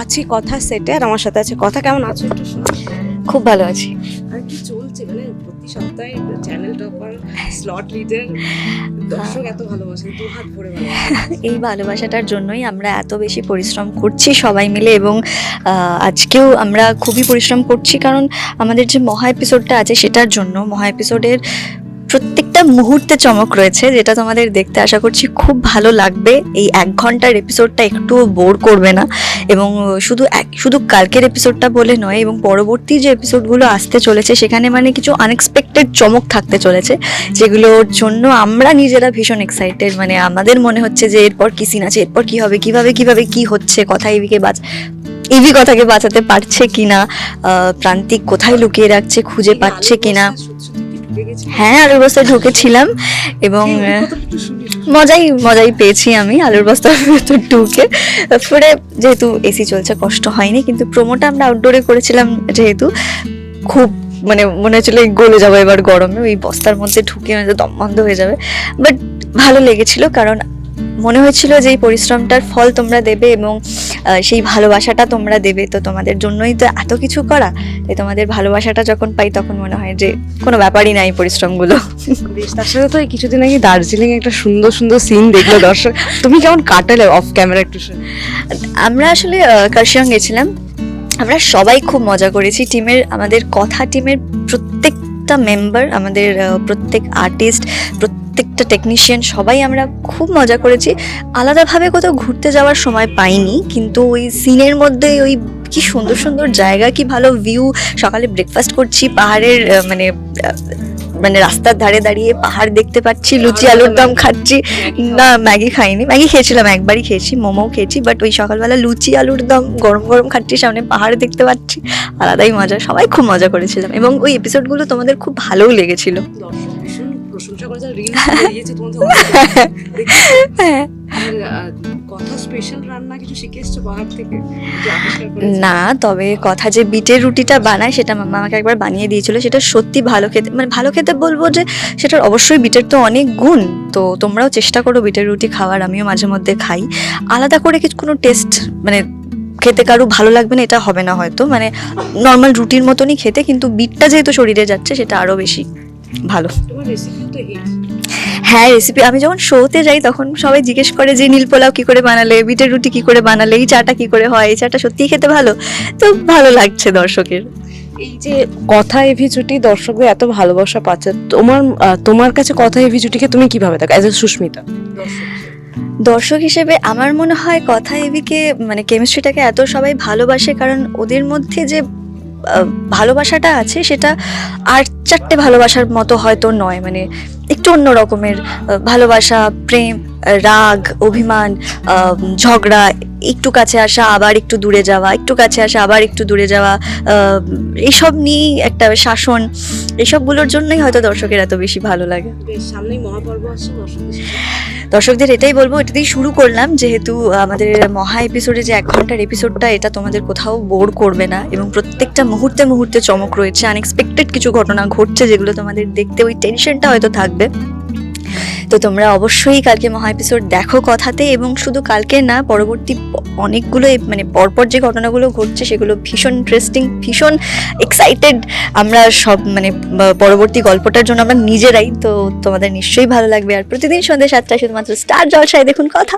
আছি কথা সেটে আর আমার সাথে আছে। কথা কেমন আছো একটু খুব ভালো আছি। আর কি চলছে? মানে প্রতি সপ্তাহে চ্যানেল টপার স্লট লিডার দর্শক এত ভালোবাসেন দু হাত ভরে এই ভালোবাসাটার জন্যই আমরা এত বেশি পরিশ্রম করছি সবাই মিলে এবং আজকেও আমরা খুবই পরিশ্রম করছি কারণ আমাদের যে মহা এপিসোডটা আছে সেটার জন্য মহা এপিসোডের প্রত্যেকটা মুহূর্তে চমক রয়েছে যেটা তোমাদের দেখতে আশা করছি খুব ভালো লাগবে। এই এক ঘণ্টার এপিসোডটা একটুও বোর করবে না এবং শুধু এক শুধু কালকের এপিসোডটা বলে নয় এবং পরবর্তী যে এপিসোডগুলো আসতে চলেছে সেখানে মানে কিছু আনএক্সপেক্টেড চমক থাকতে চলেছে যেগুলোর জন্য আমরা নিজেরা ভীষণ এক্সাইটেড মানে আমাদের মনে হচ্ছে যে এরপর কি সিন আছে এরপর কি হবে কীভাবে কীভাবে কি হচ্ছে কথা ইভিকে বাঁচ ইভি কথাকে বাঁচাতে পারছে কিনা প্রান্তিক কোথায় লুকিয়ে রাখছে খুঁজে পাচ্ছে কিনা? হ্যাঁ আলুর বস্তায় ঢুকেছিলাম এবং মজাই মজাই পেয়েছি আমি আলুর বস্তার ভেতর ঢুকে। তারপরে যেহেতু এসি চলছে কষ্ট হয়নি কিন্তু প্রোমোটা আমরা আউটডোরে করেছিলাম যেহেতু খুব মানে মনে হচ্ছিল গলে যাব এবার গরমে ওই বস্তার মধ্যে ঢুকে মানে দম বন্ধ হয়ে যাবে। বাট ভালো লেগেছিল কারণ মনে হয়েছিল যে এই পরিশ্রমটার ফল তোমরা দেবে এবং সেই ভালোবাসাটা তোমরা দেবে। তো তোমাদের জন্যই তো এত কিছু করা তাই তোমাদের ভালোবাসাটা যখন পাই তখন মনে হয় যে কোনো ব্যাপারই নাই পরিশ্রমগুলো। বেশ তার সাথে তো এই কিছুদিন আগে দার্জিলিং একটা সুন্দর সুন্দর সিন দেখল দর্শক। তুমি কেমন কাটালে অফ ক্যামেরা একটু আমরা আসলে কার্শিয়ং গেছিলাম। আমরা সবাই খুব মজা করেছি। টিমের আমাদের কথা টিমের প্রত্যেকটা মেম্বার আমাদের প্রত্যেক আর্টিস্ট প্রত্যেকটা টেকনিশিয়ান সবাই আমরা খুব মজা করেছি। আলাদাভাবে কোথাও ঘুরতে যাওয়ার সময় পাইনি কিন্তু ওই সিনের মধ্যে ওই কি সুন্দর সুন্দর জায়গা কি ভালো ভিউ সকালে ব্রেকফাস্ট করছি পাহাড়ের মানে মানে রাস্তার ধারে দাঁড়িয়ে পাহাড় দেখতে পাচ্ছি লুচি আলুর দম খাচ্ছি। না ম্যাগি খাইনি। ম্যাগি খেয়েছিলাম একবারই খেয়েছি মোমো খেয়েছি বাট ওই সকালবেলা লুচি আলুর দম গরম গরম খাচ্ছি সামনে পাহাড় দেখতে পাচ্ছি। আলাদাই মজা সবাই খুব মজা করেছিলাম। এবং ওই এপিসোডগুলো তোমাদের খুব ভালোও লেগেছিল। প্রশংসা করে যা রিলস বেরিয়েছে তোমাদের? হ্যাঁ। কথা স্পেশাল রান্না কিছু শিখে এসছো পাহাড় থেকে? না তবে কথা যে বিটের রুটিটা বানায় সেটা মামা আমাকে একবার বানিয়ে দিয়েছিল সেটা সত্যি ভালো খেতে মানে ভালো খেতে বলব যে সেটার অবশ্যই বিটের তো অনেক গুণ। তো তোমরাও চেষ্টা করো বিটের রুটি খাওয়ার আমিও মাঝে মধ্যে খাই। আলাদা করে কিছু কোনো টেস্ট মানে খেতে কারও ভালো লাগবে না এটা হবে না হয়তো। মানে নর্মাল রুটির মতনই খেতে কিন্তু বিটটা যেহেতু শরীরে যাচ্ছে সেটা আরও বেশি। ভালো। তোমার রেসিপি তো হিট হ্যাঁ রেসিপি আমি যখন শোতে যাই তখন সবাই জিজ্ঞেস করে যে নীল পোলাও কি করে বানালে? বিটের রুটি কি করে বানালে? এই চাটা কি করে হয়? এই চাটা সত্যিই খেতে ভালো? তো ভালো লাগছে দর্শকের। এই যে কথা এভি জুটি দর্শকদের এত ভালোবাসা পাচ্ছে তোমার তোমার কাছে কথা এভি জুটিকে তুমি কীভাবে দেখো অ্যাজ এ সুস্মিতা? দর্শক হিসেবে আমার মনে হয় কথা এবিকে মানে কেমিস্ট্রিটাকে এত সবাই ভালোবাসে কারণ ওদের মধ্যে যে ভালোবাসাটা আছে, সেটা আর চারটে ভালোবাসার মতো হয়তো নয়। মানে একটু অন্য রকমের ভালোবাসা, প্রেম, রাগ, অভিমান ঝগড়া, একটু কাছে আসা, আবার একটু দূরে যাওয়া, একটু কাছে আসা, আবার একটু দূরে যাওয়া এসব নিয়েই একটা শাসন এসবগুলোর জন্যই হয়তো দর্শকের এত বেশি ভালো লাগে। সামনেই মহাপর্ব দর্শকদের এটাই বলব এটা দিয়ে শুরু করলাম যেহেতু আমাদের মহা এপিসোডে যে এক ঘণ্টার এপিসোডটা এটা তোমাদের কোথাও বোর করবে না এবং প্রত্যেকটা মুহূর্তে মুহূর্তে চমক রয়েছে। আনএক্সপেক্টেড কিছু ঘটনা ঘটছে যেগুলো তোমাদের দেখতে ওই টেনশনটা হয়তো থাকবে। তো তোমরা অবশ্যই কালকে মহা এপিসোড দেখো কথাতে এবং শুধু কালকে না, পরবর্তী অনেকগুলো মানে পরপর যে ঘটনাগুলো ঘটছে সেগুলো ভীষণ ইন্টারেস্টিং ভীষণ এক্সাইটেড আমরা সব মানে পরবর্তী গল্পটার জন্য আমরা নিজেরাই। তো তোমাদের নিশ্চয়ই ভালো লাগবে। আর প্রতিদিন সন্ধ্যে সাতটায় শুধুমাত্র স্টার জলসায় দেখুন কথা।